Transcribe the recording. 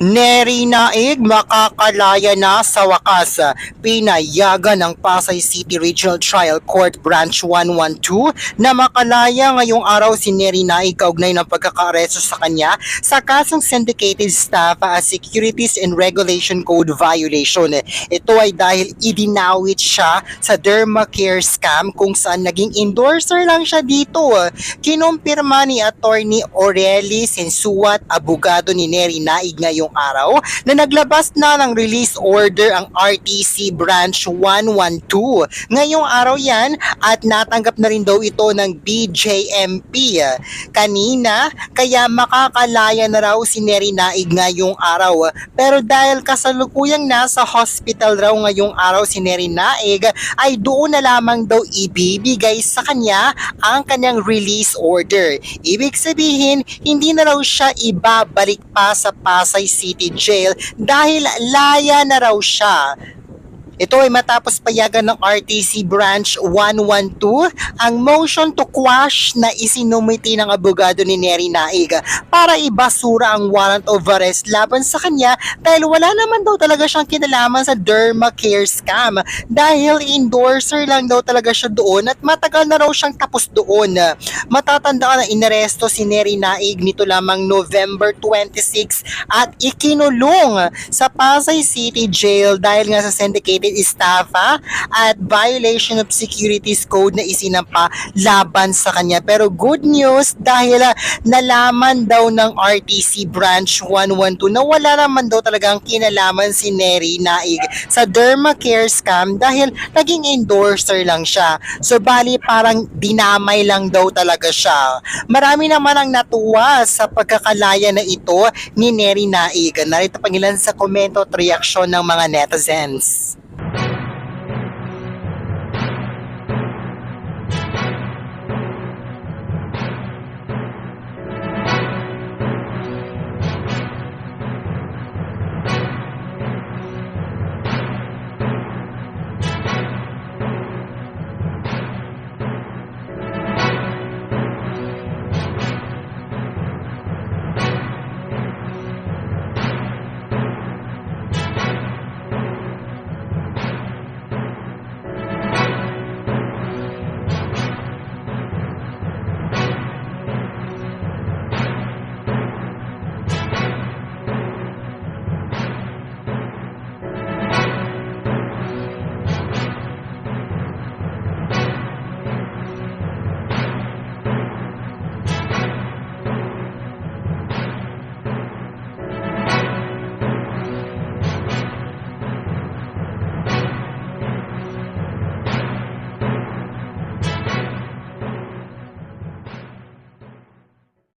Neri Naig makakalaya na sa wakas. Pinayagan ng Pasay City Regional Trial Court Branch 112 na makalaya ngayong araw si Neri Naig kaugnay ng pagkakaaresto sa kanya sa kasong syndicated staff as Securities and Regulation Code violation. Ito ay dahil idinawit siya sa Dermacare scam kung saan naging endorser lang siya dito. Kinumpirma ni Attorney Aureli Sensuat, abogado ni Neri Naig ngayong araw na naglabas na ng release order ang RTC Branch 112. Ngayong araw yan at natanggap na rin daw ito ng BJMP kanina kaya makakalaya na raw si Neri Naig ngayong araw. Pero dahil kasalukuyang nasa hospital raw ngayong araw si Neri Naig ay doon na lamang daw ibibigay sa kanya ang kanyang release order. Ibig sabihin, hindi na raw siya ibabalik pa sa Pasay City Jail dahil laya na raw siya. Ito ay matapos payagan ng RTC Branch 112 ang motion to quash na isinumiti ng abogado ni Neri Naig para ibasura ang warrant of arrest laban sa kanya dahil wala naman daw talaga siyang kinalaman sa Dermacare scam dahil endorser lang daw talaga siya doon at matagal na raw siyang tapos doon. Matatandaan na inaresto si Neri Naig nito lamang November 26 at ikinulong sa Pasay City Jail dahil nga sa syndicated estafa at violation of securities code na isinampa laban sa kanya. Pero good news dahil ah, nalaman daw ng RTC Branch 112 na wala naman daw talagang kinalaman si Neri Naig sa Dermacare scam dahil naging endorser lang siya. So bali parang dinamay lang daw talaga siya. Marami naman ang natuwa sa pagkakalaya na ito ni Neri Naig. Narito pang ilan sa komento at reaksyon ng mga netizens.